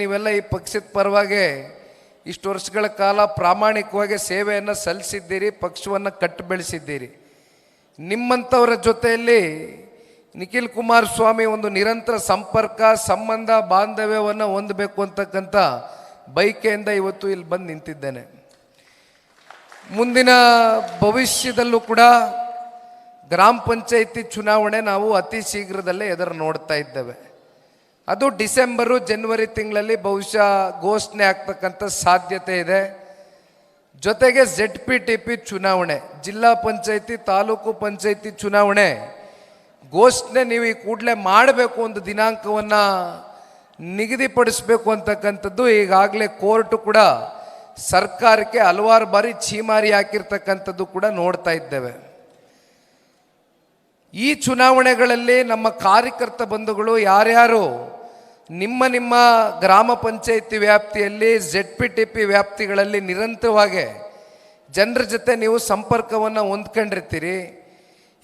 ನೀವೆಲ್ಲ ಈ ಪಕ್ಷದ ಪರವಾಗಿ ಇಷ್ಟು ವರ್ಷಗಳ ಕಾಲ ಪ್ರಾಮಾಣಿಕವಾಗಿ ಸೇವೆಯನ್ನು ಸಲ್ಲಿಸಿದ್ದೀರಿ, ಪಕ್ಷವನ್ನು ಕಟ್ಟು ಬೆಳೆಸಿದ್ದೀರಿ. ನಿಮ್ಮಂಥವರ ಜೊತೆಯಲ್ಲಿ ನಿಖಿಲ್ ಕುಮಾರಸ್ವಾಮಿ ಒಂದು ನಿರಂತರ ಸಂಪರ್ಕ, ಸಂಬಂಧ, ಬಾಂಧವ್ಯವನ್ನು ಹೊಂದಬೇಕು ಅಂತಕ್ಕಂಥ ಬೈಕೆಯಿಂದ ಇವತ್ತು ಇಲ್ಲಿ ಬಂದು ನಿಂತಿದ್ದೇನೆ. ಮುಂದಿನ ಭವಿಷ್ಯದಲ್ಲೂ ಕೂಡ ಗ್ರಾಮ ಪಂಚಾಯಿತಿ ಚುನಾವಣೆ ನಾವು ಅತಿ ಶೀಘ್ರದಲ್ಲೇ ಎದುರು ನೋಡ್ತಾ ಇದ್ದೇವೆ. ಅದು ಡಿಸೆಂಬರು, ಜನವರಿ ತಿಂಗಳಲ್ಲಿ ಬಹುಶಃ ಘೋಷಣೆ ಆಗ್ತಕ್ಕಂಥ ಸಾಧ್ಯತೆ ಇದೆ. ಜೊತೆಗೆ ಝೆಡ್ ಪಿ ಟಿ ಪಿ ಚುನಾವಣೆ, ಜಿಲ್ಲಾ ಪಂಚಾಯಿತಿ, ತಾಲೂಕು ಪಂಚಾಯಿತಿ ಚುನಾವಣೆ. ಘೋಷಣೆ ನೀವು ಈ ಕೂಡಲೇ ಮಾಡಬೇಕು ಒಂದು ದಿನಾಂಕವನ್ನು ನಿಗದಿಪಡಿಸಬೇಕು ಅಂತಕ್ಕಂಥದ್ದು ಈಗಾಗಲೇ ಕೋರ್ಟು ಕೂಡ ಸರ್ಕಾರಕ್ಕೆ ಹಲವಾರು ಬಾರಿ ಛೀಮಾರಿ ಹಾಕಿರ್ತಕ್ಕಂಥದ್ದು ಕೂಡ ನೋಡ್ತಾ ಇದ್ದೇವೆ. ಈ ಚುನಾವಣೆಗಳಲ್ಲಿ ನಮ್ಮ ಕಾರ್ಯಕರ್ತ ಬಂಧುಗಳು ಯಾರ್ಯಾರು ನಿಮ್ಮ ನಿಮ್ಮ ಗ್ರಾಮ ಪಂಚಾಯಿತಿ ವ್ಯಾಪ್ತಿಯಲ್ಲಿ ಝೆಡ್ ಪಿ ಟಿ ಪಿ ವ್ಯಾಪ್ತಿಗಳಲ್ಲಿ ನಿರಂತರವಾಗಿ ಜನರ ಜೊತೆ ನೀವು ಸಂಪರ್ಕವನ್ನು ಹೊಂದ್ಕೊಂಡಿರ್ತೀರಿ.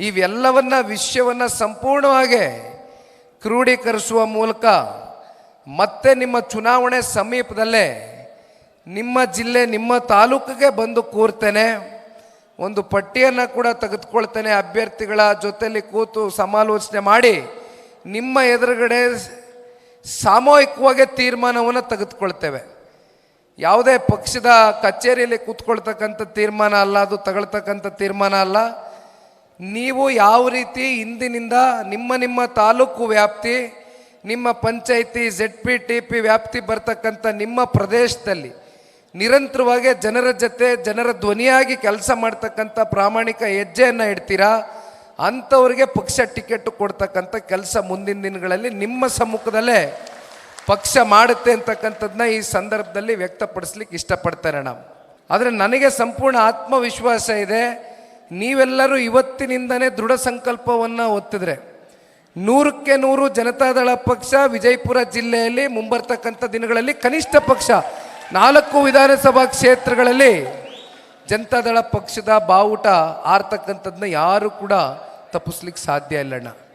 ಇವೆಲ್ಲವನ್ನ ವಿಷಯವನ್ನು ಸಂಪೂರ್ಣವಾಗಿ ಕ್ರೋಢೀಕರಿಸುವ ಮೂಲಕ ಮತ್ತೆ ನಿಮ್ಮ ಚುನಾವಣೆ ಸಮೀಪದಲ್ಲೇ ನಿಮ್ಮ ಜಿಲ್ಲೆ, ನಿಮ್ಮ ತಾಲೂಕಿಗೆ ಬಂದು ಕೂರ್ತೇನೆ. ಒಂದು ಪಟ್ಟಿಯನ್ನು ಕೂಡ ತೆಗೆದುಕೊಳ್ತೇನೆ. ಅಭ್ಯರ್ಥಿಗಳ ಜೊತೆಯಲ್ಲಿ ಕೂತು ಸಮಾಲೋಚನೆ ಮಾಡಿ ನಿಮ್ಮ ಎದುರುಗಡೆ ಸಾಮೂಹಿಕವಾಗಿ ತೀರ್ಮಾನವನ್ನು ತೆಗೆದುಕೊಳ್ತೇವೆ. ಯಾವುದೇ ಪಕ್ಷದ ಕಚೇರಿಯಲ್ಲಿ ಕೂತ್ಕೊಳ್ತಕ್ಕಂಥ ತೀರ್ಮಾನ ಅಲ್ಲ, ಅದು ತಗೊಳ್ತಕ್ಕಂಥ ತೀರ್ಮಾನ ಅಲ್ಲ. ನೀವು ಯಾವ ರೀತಿ ಇಂದಿನಿಂದ ನಿಮ್ಮ ನಿಮ್ಮ ತಾಲೂಕು ವ್ಯಾಪ್ತಿ, ನಿಮ್ಮ ಪಂಚಾಯಿತಿ ಜೆಡ್ ಪಿ ಟಿ ಪಿ ವ್ಯಾಪ್ತಿ ಬರ್ತಕ್ಕಂಥ ನಿಮ್ಮ ಪ್ರದೇಶದಲ್ಲಿ ನಿರಂತರವಾಗಿ ಜನರ ಜೊತೆ, ಜನರ ಧ್ವನಿಯಾಗಿ ಕೆಲಸ ಮಾಡ್ತಕ್ಕಂಥ ಪ್ರಾಮಾಣಿಕ ಹೆಜ್ಜೆಯನ್ನು ಇಡ್ತೀರಾ? ಅಂಥವ್ರಿಗೆ ಪಕ್ಷ ಟಿಕೆಟ್ ಕೊಡ್ತಕ್ಕಂಥ ಕೆಲಸ ಮುಂದಿನ ದಿನಗಳಲ್ಲಿ ನಿಮ್ಮ ಸಮ್ಮುಖದಲ್ಲೇ ಪಕ್ಷ ಮಾಡುತ್ತೆ ಅಂತಕ್ಕಂಥದ್ದನ್ನ ಈ ಸಂದರ್ಭದಲ್ಲಿ ವ್ಯಕ್ತಪಡಿಸ್ಲಿಕ್ಕೆ ಇಷ್ಟಪಡ್ತಾರೆ ನಾವು ಆದರೆ ನನಗೆ ಸಂಪೂರ್ಣ ಆತ್ಮವಿಶ್ವಾಸ ಇದೆ, ನೀವೆಲ್ಲರೂ ಇವತ್ತಿನಿಂದನೇ ದೃಢ ಸಂಕಲ್ಪವನ್ನು ಒತ್ತಿದ್ರೆ. ನೂರಕ್ಕೆ ನೂರು ಜನತಾದಳ ಪಕ್ಷ ವಿಜಯಪುರ ಜಿಲ್ಲೆಯಲ್ಲಿ ಮುಂಬರ್ತಕ್ಕಂಥ ದಿನಗಳಲ್ಲಿ ಕನಿಷ್ಠ ಪಕ್ಷ ನಾಲ್ಕು ವಿಧಾನಸಭಾ ಕ್ಷೇತ್ರಗಳಲ್ಲಿ ಜನತಾದಳ ಪಕ್ಷದ ಬಾವುಟ ಆರ್ತಕ್ಕಂಥದ್ದನ್ನ ಯಾರು ಕೂಡ ತಪ್ಪಿಸ್ಲಿಕ್ಕೆ ಸಾಧ್ಯ ಇಲ್ಲಣ್ಣ.